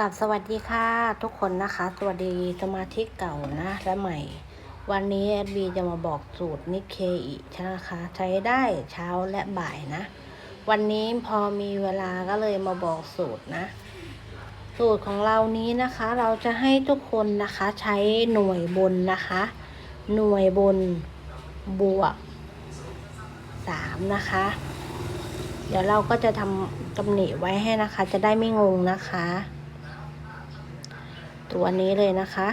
ราบสวัสดีค่ะทุกคนนะคะ สวัสดีสมาชิกเก่านะและใหม่ วันนี้แอดบีจะมาบอกสูตรนิเคอินะคะ ใช้ได้เช้าและบ่ายนะ วันนี้พอมีเวลาก็เลยมาบอกสูตรนะ สูตรของเรานี้นะคะ เราจะให้ทุกคนนะคะใช้หน่วยบนนะคะ หน่วยบนบวกสามนะคะ เดี๋ยวเราก็จะทำตำหนิไว้ให้นะคะ จะได้ไม่งงนะคะ ตัวนี้เลยนะคะ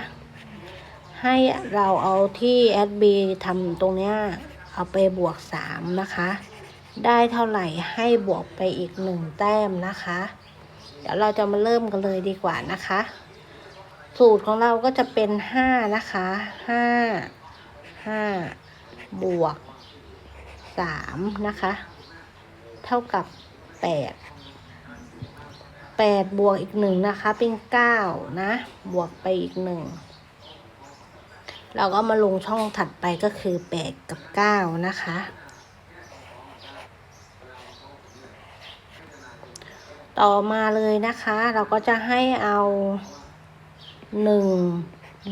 ให้เราเอาที่แอดบีทำตรงเนี้ยเอาไปบวกสามนะคะ ได้เท่าไหร่ให้บวกไปอีกหนึ่งแต้มนะคะ เดี๋ยวเราจะมาเริ่มกันเลยดีกว่านะคะ สูตรของเราก็จะเป็นห้านะคะห้าห้าบวกสามนะคะ เท่ากับแปด แปดบวกอีกหนึ่งนะคะ เป็นเก้านะ บวกไปอีกหนึ่งเราก็มาลงช่องถัดไปก็คือแปดกับเก้านะคะ ต่อมาเลยนะคะ เราก็จะให้เอาหนึ่ง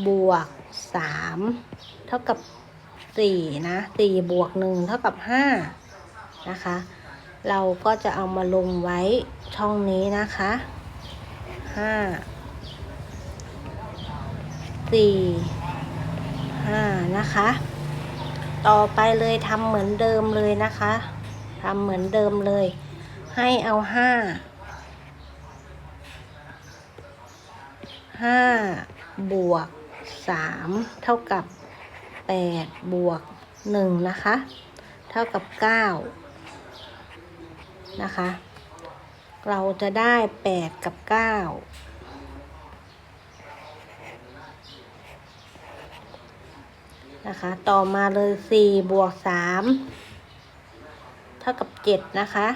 บวกสามเท่ากับสี่นะสี่บวกหนึ่งเท่ากับห้านะคะ เราก็จะเอามาลงไว้ช่องนี้นะคะห้าสี่ห้านะคะ ต่อไปเลยทำเหมือนเดิมเลยนะคะทำเหมือนเดิมเลย ให้เอาห้าห้าบวกสามเท่ากับแปดบวกหนึ่งนะคะ เท่ากับเก้า นะคะ เราจะได้แปดกับเก้านะคะ ต่อมาเลยสี่บวกสามเท่ากับเจ็ดนะคะ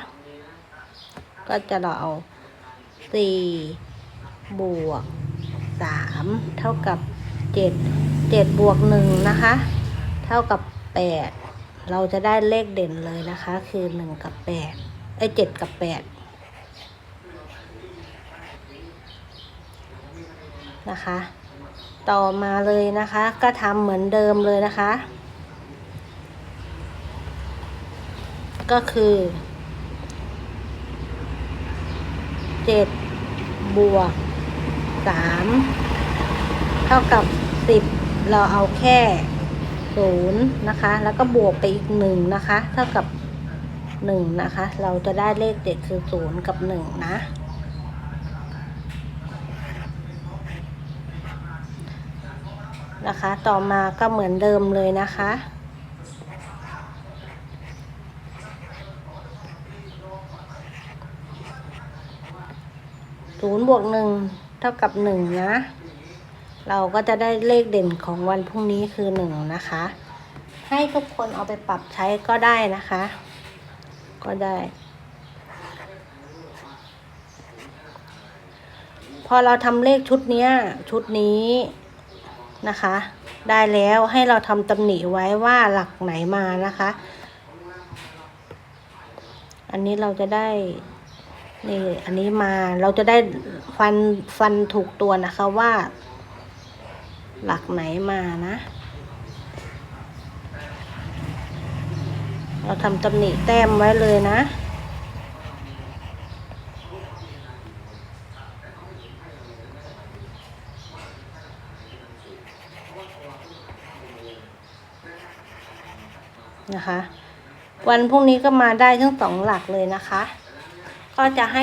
ก็จะเราเอาสี่บวกสามเท่ากับเจ็ดเจ็ดบวกหนึ่งนะคะ เท่ากับแปดเราจะได้เลขเด่นเลยนะคะ คือหนึ่งกับแปด ไอ้เจ็ดกับแปดนะคะ ต่อมาเลยนะคะ ก็ทำเหมือนเดิมเลยนะคะ ก็คือเจ็ดบวกสามเท่ากับสิบเราเอาแค่ศูนย์นะคะ แล้วก็บวกไปอีกหนึ่งนะคะ เท่ากับ หนึ่งนะคะ เราจะได้เลขเด็ดคือศูนย์กับหนึ่งนะ นะคะ ต่อมาก็เหมือนเดิมเลยนะคะศูนย์บวกหนึ่งเท่ากับหนึ่งนะ เราก็จะได้เลขเด่นของวันพรุ่งนี้คือหนึ่งนะคะ ให้ทุกคนเอาไปปรับใช้ก็ได้นะคะ ก็ได้ พอเราทำเลขชุดเนี้ย ชุดนี้นะคะ ได้แล้วให้เราทำตำหนิไว้ว่าหลักไหนมานะคะ อันนี้เราจะได้นี่อันนี้มาเราจะได้ฟันฟันถูกตัวนะคะว่า หลักไหนมานะ เราทำตำหนิแต้มไว้เลยนะ นะคะ วันพรุ่งนี้ก็มาได้ทั้งสองหลักเลยนะคะ ก็จะให้